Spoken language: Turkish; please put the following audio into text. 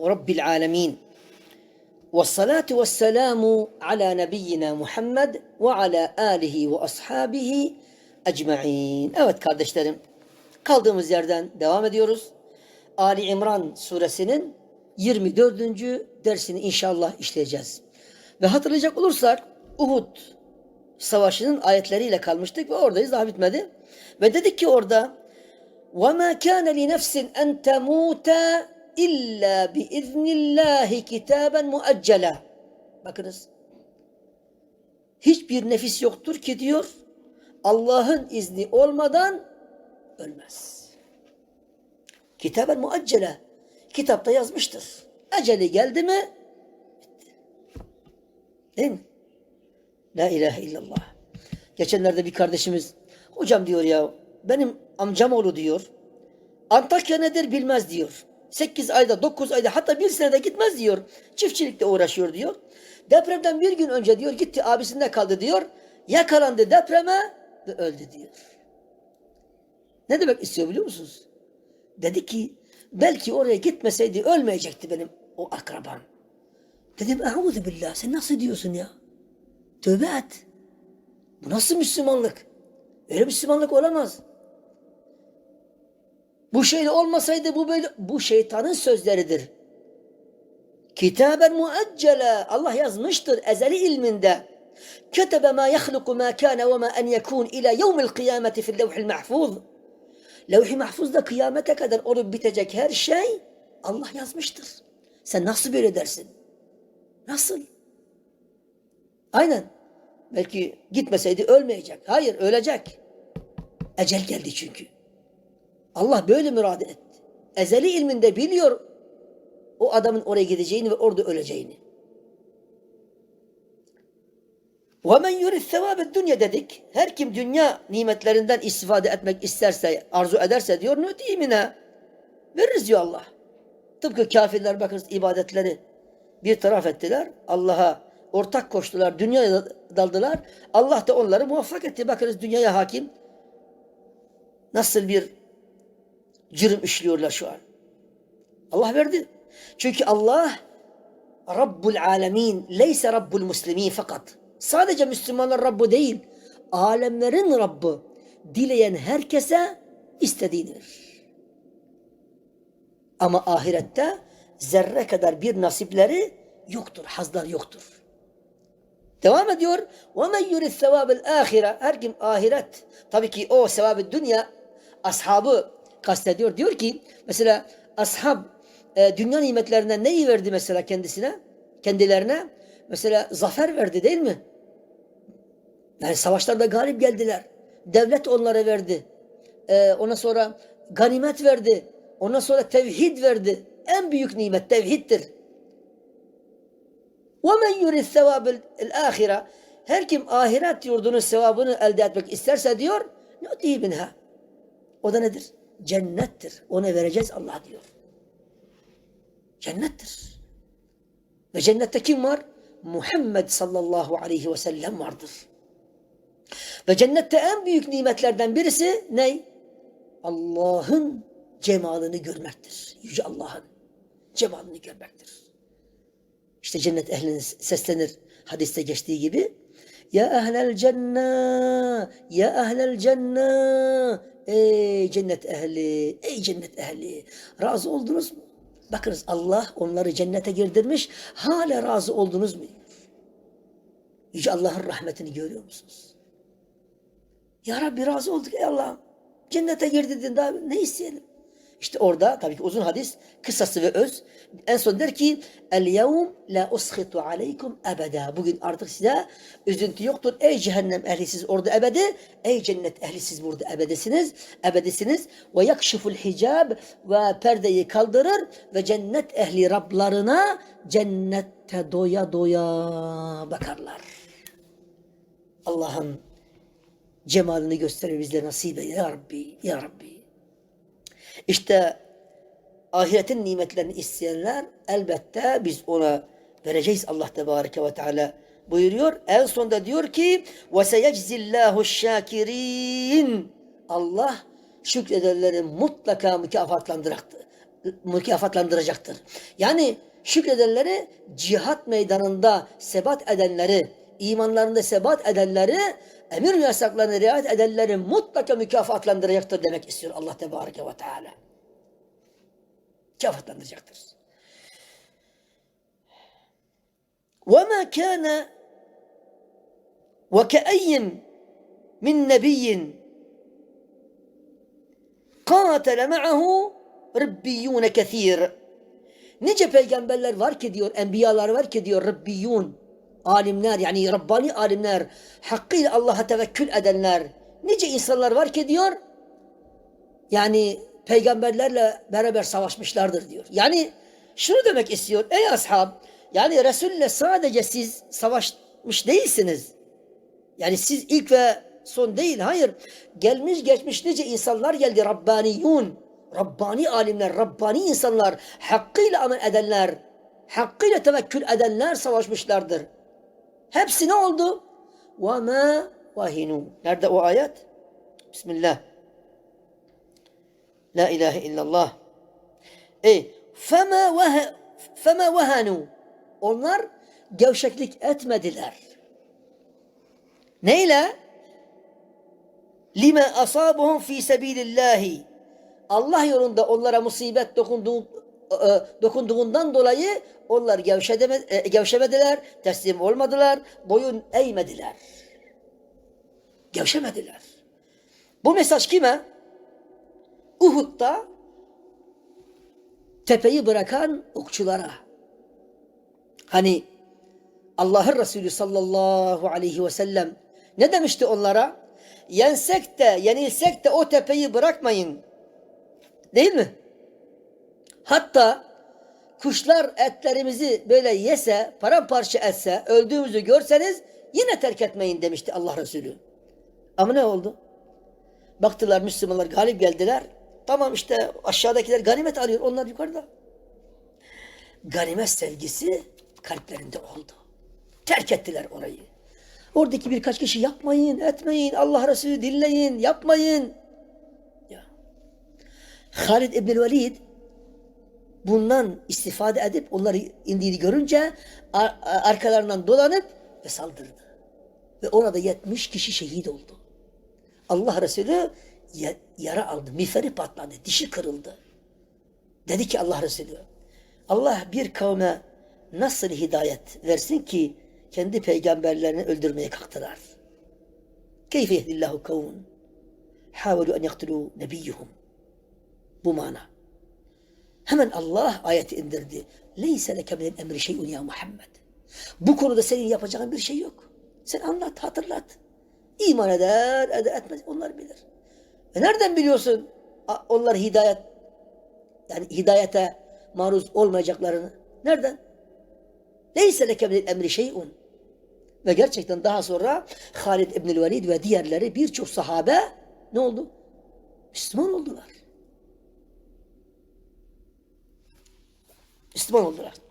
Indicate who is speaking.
Speaker 1: Rabbil alemin. Ve salatu ve selamu ala nebiyyina Muhammed ve ala alihi ve ashabihi ecma'in. Evet kardeşlerim, kaldığımız yerden devam ediyoruz. Ali İmran suresinin 24. dersini inşallah işleyeceğiz. Ve hatırlayacak olursak Uhud savaşının ayetleriyle kalmıştık ve oradayız daha bitmedi. Ve dedik ki orada وَمَا كَانَ لِنَفْسٍ أَنْ تَمُوتَ إِلَّا بِإِذْنِ اللّٰهِ كِتَابًا مُؤَجَّلًا Bakınız. Hiçbir nefis yoktur ki diyor Allah'ın izni olmadan ölmez. Kitaben muaccele. Kitapta yazmıştır. Eceli geldi mi? Bitti. Değil mi? La ilahe illallah. Geçenlerde bir kardeşimiz hocam diyor ya benim amcam oğlu diyor. Antakya nedir bilmez diyor. 8 ayda 9 ayda hatta bir senede gitmez diyor. Çiftçilikle uğraşıyor diyor. Depremden bir gün önce diyor gitti abisinde kaldı diyor. Yakalandı depreme ve öldü diyor. Ne demek istiyor biliyor musunuz? Dedi ki belki oraya gitmeseydi ölmeyecekti benim o akrabam. Dedim eûzü billah sen nasıl diyorsun ya? Tövbe et. Bu nasıl Müslümanlık? Öyle Müslümanlık olamaz. Bu şey olmasaydı bu böyle bu şeytanın sözleridir. Kitaben muaccele Allah yazmıştır ezeli ilminde. Ketebe ma yahluku ma kana ve ma en yekun ila yevmil kıyameti fil levhil mahfuz. Levh-i mahfuzda kıyamete kadar olup bitecek her şey Allah yazmıştır. Sen nasıl böyle dersin? Nasıl? Aynen. Belki gitmeseydi ölmeyecek. Hayır ölecek. Ecel geldi çünkü. Allah böyle murad etti. Ezeli ilminde biliyor o adamın oraya gideceğini ve orada öleceğini. وَمَنْ يُرِثْ ثَوَابَ dünya dedik. Her kim dünya nimetlerinden istifade etmek isterse, arzu ederse diyor nüdimine. Veririz diyor Allah. Tıpkı kafirler bakınız ibadetleri bir taraf ettiler. Allah'a ortak koştular, dünyaya daldılar. Allah da onları muvaffak etti. Bakınız dünyaya hakim. Nasıl bir cürüm işliyorlar şu an. Allah verdi. Çünkü Allah Rabbul Alemin, leyse Rabbul Müslimin fakat. Sadece Müslümanlar Rabbu değil, alemlerin Rabbi. Dileyen herkese istediğidir. Ama ahirette zerre kadar bir nasipleri yoktur, hazlar yoktur. Devam ediyor. وَمَنْ يُرِثْ ثَوَابِ الْآخِرَةِ Her kim ahiret, tabii ki o sevabı dünya ashabı kastediyor. Diyor ki mesela ashab e, dünya nimetlerinden neyi verdi mesela kendisine? Kendilerine? Mesela zafer verdi değil mi? Yani savaşlarda galip geldiler. Devlet onlara verdi. E, ona sonra ganimet verdi. Ondan sonra tevhid verdi. En büyük nimet tevhiddir. وَمَنْ يُرِثْ ثَوَابِ الْآخِرَةِ Her kim ahiret yurdunun sevabını elde etmek isterse diyor, نُؤْتِهِ minha. O da nedir? Cennettir. Ona vereceğiz Allah diyor. Cennettir. Ve cennette kim var? Muhammed sallallahu aleyhi ve sellem vardır. Ve cennette en büyük nimetlerden birisi ne? Allah'ın cemalını görmektir. Yüce Allah'ın cemalını görmektir. İşte cennet ehline seslenir hadiste geçtiği gibi. Ya ehlel cennet, ya ehlel cennet. Ey cennet ehli, ey cennet ehli. Razı oldunuz mu? Bakınız Allah onları cennete girdirmiş. Hala razı oldunuz mu? Yüce Allah'ın rahmetini görüyor musunuz? Ya Rabbi razı olduk ey Allah'ım. Cennete girdirdin daha ne isteyelim? İşte orada tabii ki uzun hadis, kısası ve öz. En son der ki El yevm la ushitu aleykum ebeda. Bugün artık size üzüntü yoktur. Ey cehennem ehli siz orada ebedi. Ey cennet ehli siz burada ebedisiniz. Ebedisiniz. Ve yakşiful hicab ve perdeyi kaldırır ve cennet ehli Rablarına cennette doya doya bakarlar. Allah'ın cemalini gösterir bizlere nasip eyle ya Rabbi, ya Rabbi. İşte ahiretin nimetlerini isteyenler elbette biz ona vereceğiz Allah Tebareke ve Teala buyuruyor. En sonda diyor ki وَسَيَجْزِ اللّٰهُ الشَّاكِرِينَ Allah şükredenleri mutlaka mükafatlandıracaktır. mükafatlandıracaktır. Yani şükredenleri cihat meydanında sebat edenleri, imanlarında sebat edenleri, emir ve yasaklarına riayet edenleri mutlaka mükafatlandıracaktır demek istiyor Allah Tebareke ve Teala. Mükafatlandıracaktır. وَمَا كَانَ وَكَأَيٍّ مِنْ نَبِيٍّ قَاتَلَ مَعَهُ رِبِّيُّونَ كَثِيرٌ Nice peygamberler var ki diyor, enbiyalar var ki diyor Rabbiyun, alimler yani Rabbani alimler, hakkıyla Allah'a tevekkül edenler. Nice insanlar var ki diyor, yani peygamberlerle beraber savaşmışlardır diyor. Yani şunu demek istiyor, ey ashab, yani Resul'le sadece siz savaşmış değilsiniz. Yani siz ilk ve son değil, hayır. Gelmiş geçmiş nice insanlar geldi, Rabbaniyun. Rabbani alimler, Rabbani insanlar, hakkıyla amel edenler, hakkıyla tevekkül edenler savaşmışlardır. Hepsi ne oldu? وَمَا وَهِنُوا Nerede o ayet? Bismillah. La ilahe illallah. E fema vehe, fema vehanu. Onlar gevşeklik etmediler. Neyle? Lime asabuhum fi sebilillahi. Allah yolunda onlara musibet dokunduğu, e, dokunduğundan dolayı onlar e, gevşemediler, teslim olmadılar, boyun eğmediler. Gevşemediler. Bu mesaj kime? Uhud'da tepeyi bırakan okçulara. Hani Allah'ın Resulü sallallahu aleyhi ve sellem ne demişti onlara? Yensek de yenilsek de o tepeyi bırakmayın. Değil mi? Hatta kuşlar etlerimizi böyle yese, paramparça etse, öldüğümüzü görseniz yine terk etmeyin demişti Allah Resulü. Ama ne oldu? Baktılar Müslümanlar galip geldiler. Tamam işte aşağıdakiler ganimet alıyor. Onlar yukarıda. Ganimet sevgisi kalplerinde oldu. Terk ettiler orayı. Oradaki birkaç kişi yapmayın, etmeyin, Allah Resulü dinleyin, yapmayın. Ya. Halid İbnül Velid bundan istifade edip onları indiğini görünce ar- arkalarından dolanıp ve saldırdı. Ve ona da 70 kişi şehit oldu. Allah Resulü yara aldı, miğferi patladı, dişi kırıldı. Dedi ki Allah Resulü, Allah bir kavme nasıl hidayet versin ki kendi peygamberlerini öldürmeye kalktılar. Keyfe yehdillahu kavun havelu en yaktulu nebiyyuhum. Bu mana. Hemen Allah ayeti indirdi. Leyse leke minel emri şeyun ya Muhammed. Bu konuda senin yapacağın bir şey yok. Sen anlat, hatırlat. İman eder, eder etmez. Onlar bilir. Ve nereden biliyorsun onlar hidayet yani hidayete maruz olmayacaklarını? Nereden? Leyse leke minel emri şeyun. Ve gerçekten daha sonra Halid İbnül Velid ve diğerleri birçok sahabe ne oldu? Müslüman oldular. Müslüman oldular.